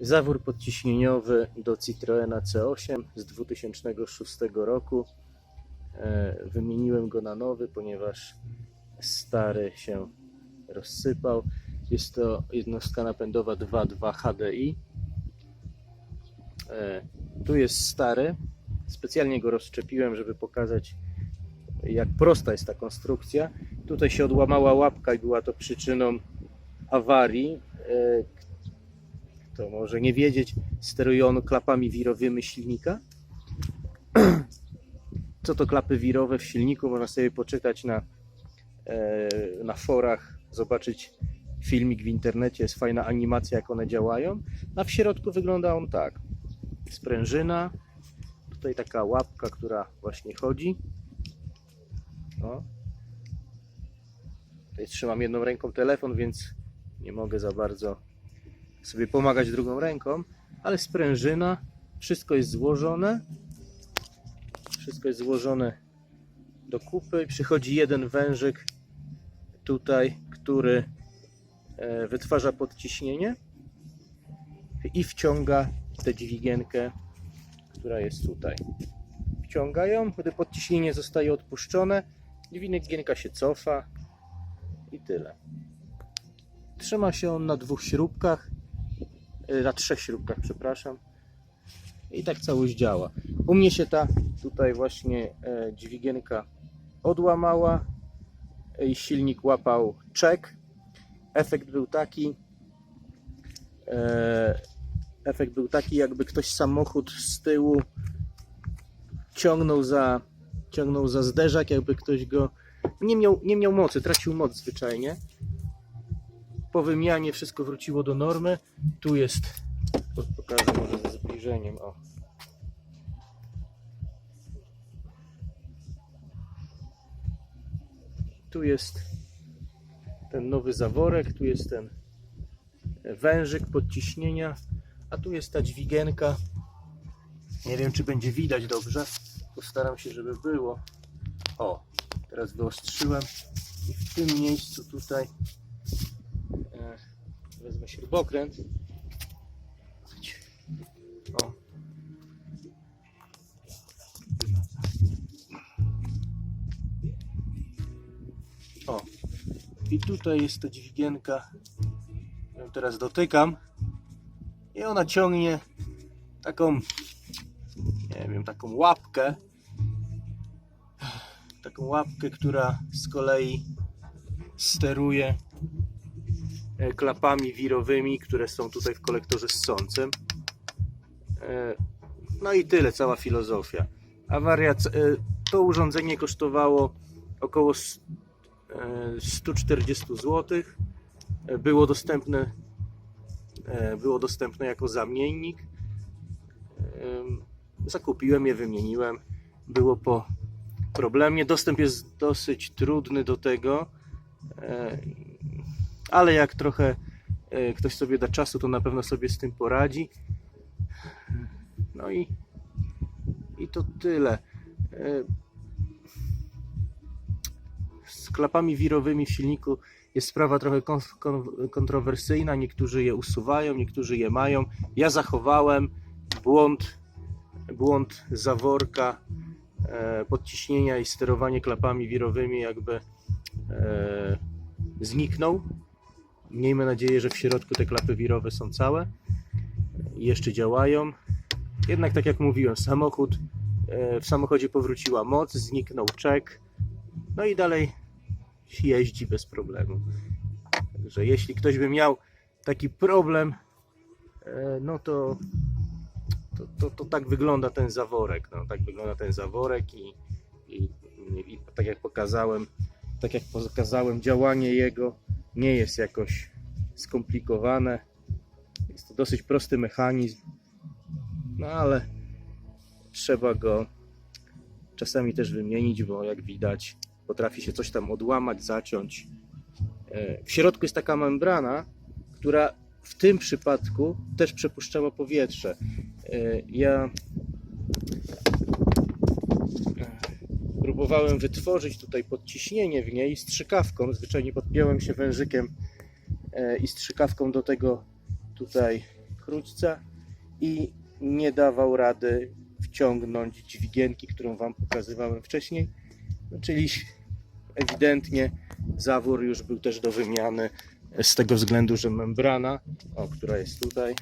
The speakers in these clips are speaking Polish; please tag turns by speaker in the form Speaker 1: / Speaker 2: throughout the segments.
Speaker 1: Zawór podciśnieniowy do Citroena C8 z 2006 roku. E, Wymieniłem go na nowy, ponieważ stary się rozsypał. Jest to jednostka napędowa 2.2 HDI. E, Tu jest stary. Specjalnie go rozszczepiłem, żeby pokazać, jak prosta jest ta konstrukcja. Tutaj się odłamała łapka i była to przyczyną awarii. Kto może nie wiedzieć, steruje on klapami wirowymi silnika. Co to klapy wirowe w silniku? Można sobie poczytać na, e, na forach, zobaczyć filmik w internecie, jest fajna animacja, jak one działają. A w środku wygląda on tak. Sprężyna, tutaj taka łapka, która właśnie chodzi. O. Tutaj trzymam jedną ręką telefon, więc nie mogę za bardzo sobie pomagać drugą ręką, ale sprężyna, wszystko jest złożone. Wszystko jest złożone do kupy. Przychodzi jeden wężyk tutaj, który e, wytwarza podciśnienie i wciąga tę dźwigienkę, która jest tutaj. Wciąga ją, gdy podciśnienie zostaje odpuszczone, dźwigienka się cofa i tyle. Trzyma się on na dwóch śrubkach, na trzech śrubkach, przepraszam. I tak całość działa. U mnie się ta tutaj właśnie e, dźwigienka odłamała i silnik łapał czek. Efekt był taki, e, efekt był taki, jakby ktoś samochód z tyłu ciągnął za, ciągnął za zderzak, jakby ktoś go nie miał, nie miał mocy, tracił moc zwyczajnie. Po wymianie wszystko wróciło do normy. Tu jest, pokażę może ze zbliżeniem, o. Tu jest ten nowy zaworek, tu jest ten wężyk podciśnienia, a tu jest ta dźwigienka. Nie wiem, czy będzie widać dobrze. Postaram się, żeby było. O, teraz wyostrzyłem i w tym miejscu tutaj wezmę śrubokręt. O. O. I tutaj jest ta dźwigienka. Ją teraz dotykam. I ona ciągnie taką, nie wiem, taką łapkę. Taką łapkę, która z kolei steruje klapami wirowymi, które są tutaj w kolektorze ssącym. E, No i tyle, cała filozofia. Awaria, e, to urządzenie kosztowało około s- e, 140 zł. Było dostępne, e, było dostępne jako zamiennik. Em, Zakupiłem je, wymieniłem. Było po problemie. Dostęp jest dosyć trudny do tego, e, ale jak trochę e, ktoś sobie da czasu, to na pewno sobie z tym poradzi. No i, i to tyle. E, Z klapami wirowymi w silniku jest sprawa trochę kon, kon, kontrowersyjna. Niektórzy je usuwają, niektórzy je mają. Ja zachowałem błąd, błąd zaworka, e, podciśnienia i sterowanie klapami wirowymi jakby zniknął. Miejmy nadzieję, że w środku te klapy wirowe są całe jeszcze działają. Jednak tak jak mówiłem, samochód e, w samochodzie powróciła moc, zniknął czek, no i dalej jeździ bez problemu. Także jeśli ktoś by miał taki problem, e, no to, to, to, to tak wygląda ten zaworek. No, tak wygląda ten zaworek i, i, i tak jak pokazałem, tak jak pokazałem, działanie jego nie jest jakoś skomplikowane. Jest to dosyć prosty mechanizm, no ale trzeba go czasami też wymienić, bo jak widać, potrafi się coś tam odłamać, zaciąć. E, W środku jest taka membrana, która w tym przypadku też przepuszczała powietrze. E, Ja e, próbowałem wytworzyć tutaj podciśnienie w niej strzykawką. Zwyczajnie podpiąłem się wężykiem e, i strzykawką do tego tutaj szachrućca i nie dawał rady wciągnąć dźwigienki, którą Wam pokazywałem wcześniej. No, czyli ewidentnie zawór już był też do wymiany z tego względu, że membrana, o, która jest tutaj,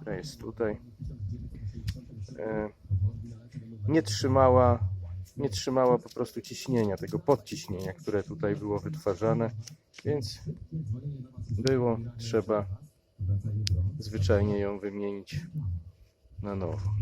Speaker 1: która jest tutaj, e, nie trzymała, nie trzymała po prostu ciśnienia, tego podciśnienia, które tutaj było wytwarzane, więc było trzeba zwyczajnie ją wymienić na nowo.